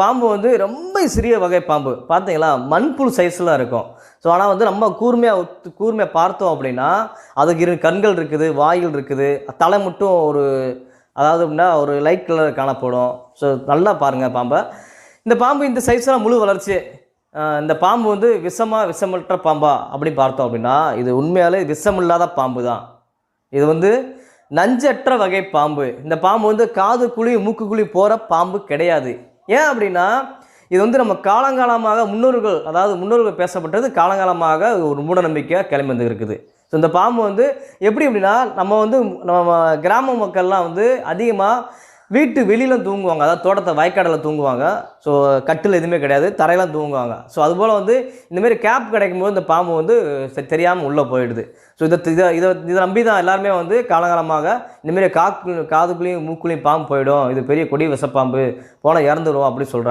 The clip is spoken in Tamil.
பாம்பு வந்து ரொம்ப சிறிய வகை பாம்பு. பார்த்தீங்களா? மண்புழு சைஸில் இருக்கும். ஸோ ஆனால் வந்து நம்ம கூர்மையாக கூர்மையாக பார்த்தோம் அப்படின்னா அதுக்கு இரு கண்கள் இருக்குது வாயில் இருக்குது தலை மட்டும் ஒரு அதாவது அப்படின்னா ஒரு லைட் கலர் காணப்படும் ஸோ நல்லா பாருங்கள் பாம்பை. இந்த பாம்பு இந்த சைஸ்லாம் முழு வளர்ச்சி. இந்த பாம்பு வந்து விஷமாக விஷமற்ற பாம்பா அப்படின்னு பார்த்தோம் அப்படின்னா இது உண்மையாலே விஷமில்லாத பாம்பு தான். இது வந்து நஞ்சற்ற வகை பாம்பு. இந்த பாம்பு வந்து காது குழி மூக்கு குழி போகிற பாம்பு கிடையாது. ஏன் அப்படின்னா இது வந்து நம்ம காலங்காலமாக முன்னோர்கள் அதாவது முன்னோர்கள் பேசப்பட்டது காலங்காலமாக ஒரு மூடநம்பிக்கையாக கிளம்பி வந்து இருக்குது ஸோ இந்த பாம்பு வந்து எப்படி அப்படின்னா நம்ம வந்து நம்ம கிராம மக்கள்லாம் வந்து அதிகமாக வீட்டு வெளியில் தூங்குவாங்க. அதாவது தோட்டத்தை வயக்காடில் தூங்குவாங்க. ஸோ கட்டில் எதுவுமே கிடையாது. தரையெல்லாம் தூங்குவாங்க. ஸோ அதுபோல் வந்து இந்தமாரி கேப் கிடைக்கும் போது இந்த பாம்பு வந்து தெரியாமல் உள்ளே போயிடுது. ஸோ இதை இதை இதை இதை நம்பி தான் எல்லாருமே வந்து காலகாலமாக இந்தமாரி காக்கு காதுக்குள்ளேயும் மூக்குள்ளேயும் பாம்பு போயிடும். இது பெரிய கொடி விஷப்பாம்பு. போனால் இறந்துடும் அப்படின்னு சொல்கிறாங்க